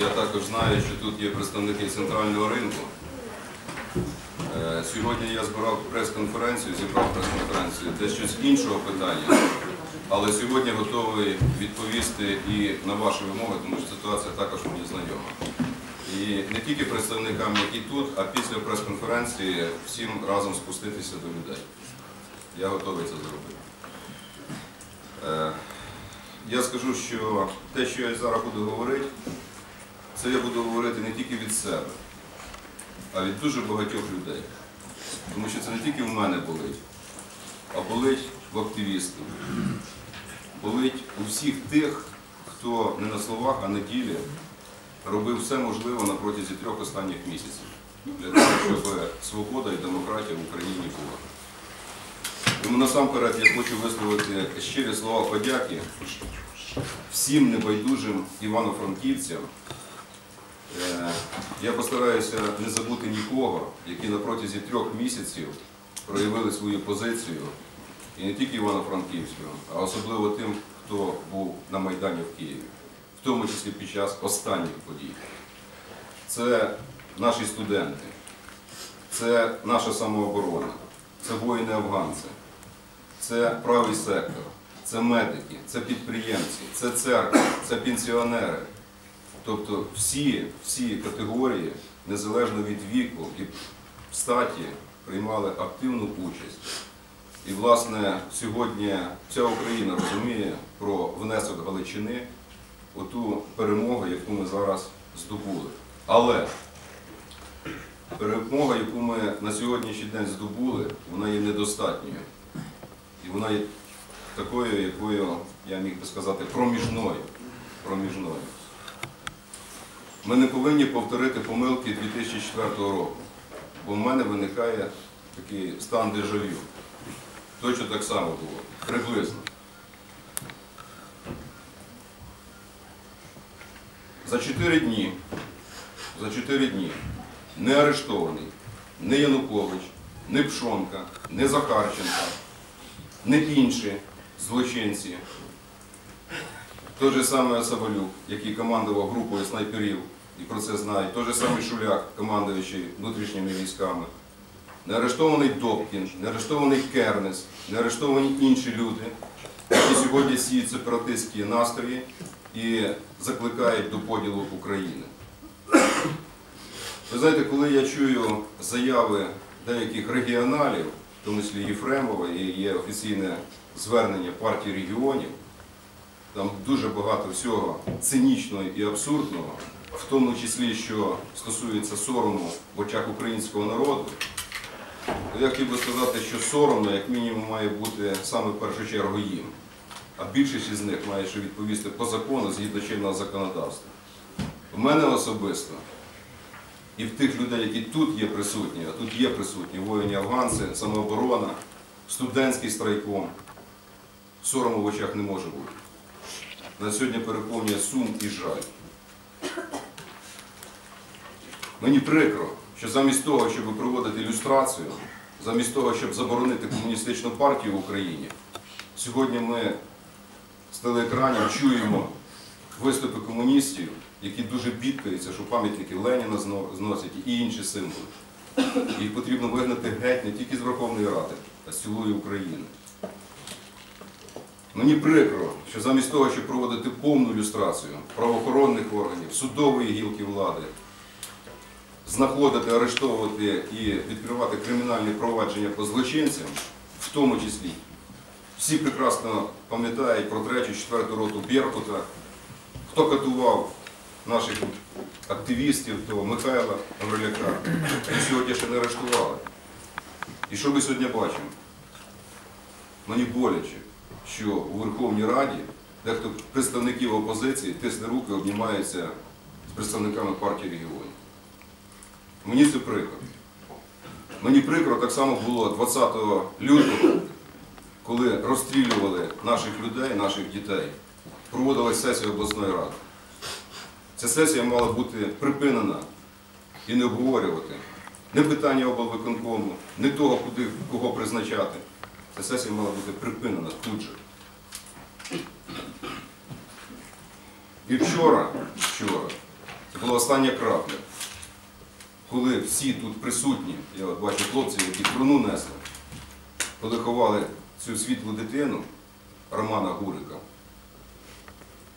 Я також знаю, що тут є представники центрального ринку. Е, Сьогодні я збирав прес-конференцію, зібрав прес-конференцію дещо з іншого питання, але сьогодні готовий відповісти і на ваші вимоги, тому що ситуація також мені знайома. І не тільки представникам, які тут, а після прес-конференції всім разом спуститися до людей. Я готовий це зробити. Я скажу, що те, що я зараз буду говорити, це я буду говорити не тільки від себе, а від дуже багатьох людей. Тому що це не тільки в мене болить, а болить в активістів. Болить у всіх тих, хто не на словах, а на ділі робив все можливе на протязі трьох останніх місяців для того, щоб свобода і демократія в Україні була. Тому насамперед я хочу висловити щирі слова подяки всім небайдужим івано-франківцям. Е, Я постараюся не забути нікого, які на протязі трьох місяців проявили свою позицію, і не тільки Івано-Франківського, а особливо тим, хто був на Майдані в Києві, в тому числі під час останніх подій. Це наші студенти, це наша самооборона, це воїни-афганці, це правий сектор, це медики, це підприємці, це церква, це пенсіонери. Тобто всі, всі категорії, незалежно від віку і статі, приймали активну участь. І, власне, сьогодні вся Україна розуміє про внесок Галичини у ту перемогу, яку ми зараз здобули. Але перемога, яку ми на сьогоднішній день здобули, вона є недостатньою. І вона є такою, якою, я міг би сказати, проміжною. проміжною. Ми не повинні повторити помилки 2004 року, бо в мене виникає такий стан дежавю. Точно так само було, приблизно. За 4 дні, за 4 дні не арештований не Янукович, не Пшонка, не Захарченка, не інші злочинці. Той же самий Савалюк, який командував групою снайперів, і про це знають, той же самий Шуляк, командуючий внутрішніми військами, не арештований Добкін, не арештований Кернес, не арештовані інші люди, які сьогодні сіють сепаратистські настрої і закликають до поділу України. Ви знаєте, коли я чую заяви деяких регіоналів, тому числі Єфремова, і є офіційне звернення партії регіонів, там дуже багато всього цинічного і абсурдного, в тому числі, що стосується сорому в очах українського народу, я хотів би сказати, що соромно, як мінімум, має бути саме в першу чергу їм. А більшість із них має ще відповісти по закону згідно чинного законодавства. У мене особисто і в тих людей, які тут є присутні, а тут є присутні воїні афганці, самооборона, студентський страйком, сорому в очах не може бути. На сьогодні переповнює сум і жаль. Мені прикро, що замість того, щоб проводити ілюстрацію, замість того, щоб заборонити комуністичну партію в Україні, сьогодні ми з телеекранів чуємо виступи комуністів, які дуже бідкаються, що пам'ятники Леніна зносять і інші символи. Їх потрібно вигнати геть не тільки з Верховної Ради, а з цілої України. Мені прикро, що замість того, щоб проводити повну люстрацію правоохоронних органів, судової гілки влади, знаходити, арештовувати і відкривати кримінальні провадження по злочинцям, в тому числі, всі прекрасно пам'ятають про третю, четверту роту Беркута, хто катував наших активістів, то Михайла Гавриляка, сьогодні ще не арештували. І що ми сьогодні бачимо? Мені боляче, що у Верховній Раді дехто представників опозиції тисне руки, обнімається з представниками партії регіонів. Мені це прикро. Мені прикро так само було 20 лютого, коли розстрілювали наших людей, наших дітей. Проводилась сесія обласної ради. Ця сесія мала бути припинена і не обговорювати не питання облвиконкому, не того, куди кого призначати. Ця сесія мала бути припинена тут же. І вчора, вчора, це була остання крапля, коли всі тут присутні, я от бачу хлопців, які труну несли, коли ховали цю світлу дитину Романа Гурика.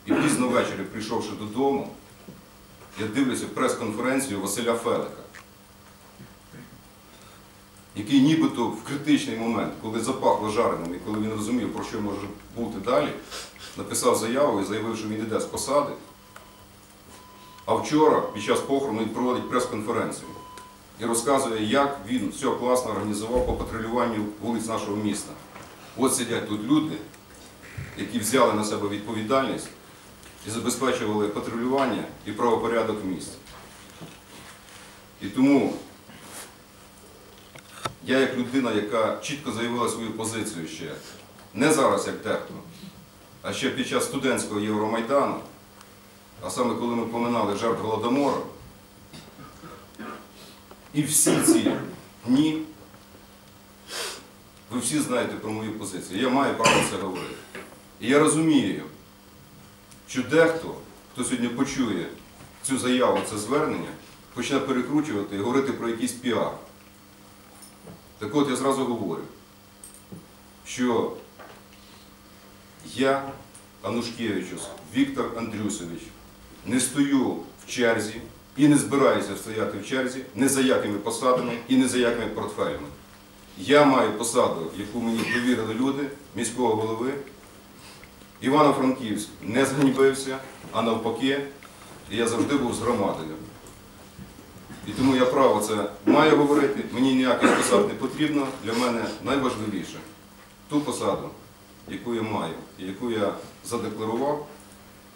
І пізно ввечері, прийшовши додому, я дивлюся прес-конференцію Василя Фелика, який нібито в критичний момент, коли запахло жареним і коли він розумів, про що може бути далі, написав заяву і заявив, що він йде з посади. А вчора, під час похорону, він проводить прес-конференцію і розказує, як він все класно організував по патрулюванню вулиць нашого міста. От сидять тут люди, які взяли на себе відповідальність і забезпечували патрулювання і правопорядок в місті. І тому я як людина, яка чітко заявила свою позицію ще, не зараз як дехто, а ще під час студентського Євромайдану, а саме коли ми поминали жертв Голодомору, і всі ці дні, ви всі знаєте про мою позицію. Я маю право це говорити. І я розумію, що дехто, хто сьогодні почує цю заяву, це звернення, почне перекручувати і говорити про якийсь піар. Так от я зразу говорю, що я, Анушкевичус, Віктор Андрюсович, не стою в черзі і не збираюся стояти в черзі ні за якими посадами і ні за якими портфелями. Я маю посаду, яку мені довірили люди, міського голови. Івано-Франківськ не зганьбився, а навпаки, я завжди був з громадою. І тому я право це маю говорити, мені ніяких посад не потрібно. Для мене найважливіше ту посаду, яку я маю, яку я задекларував,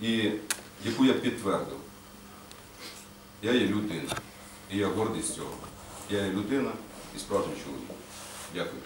і яку я підтвердив. Я є людина. І я гордий з цього. Я є людина і справжній чоловік. Дякую.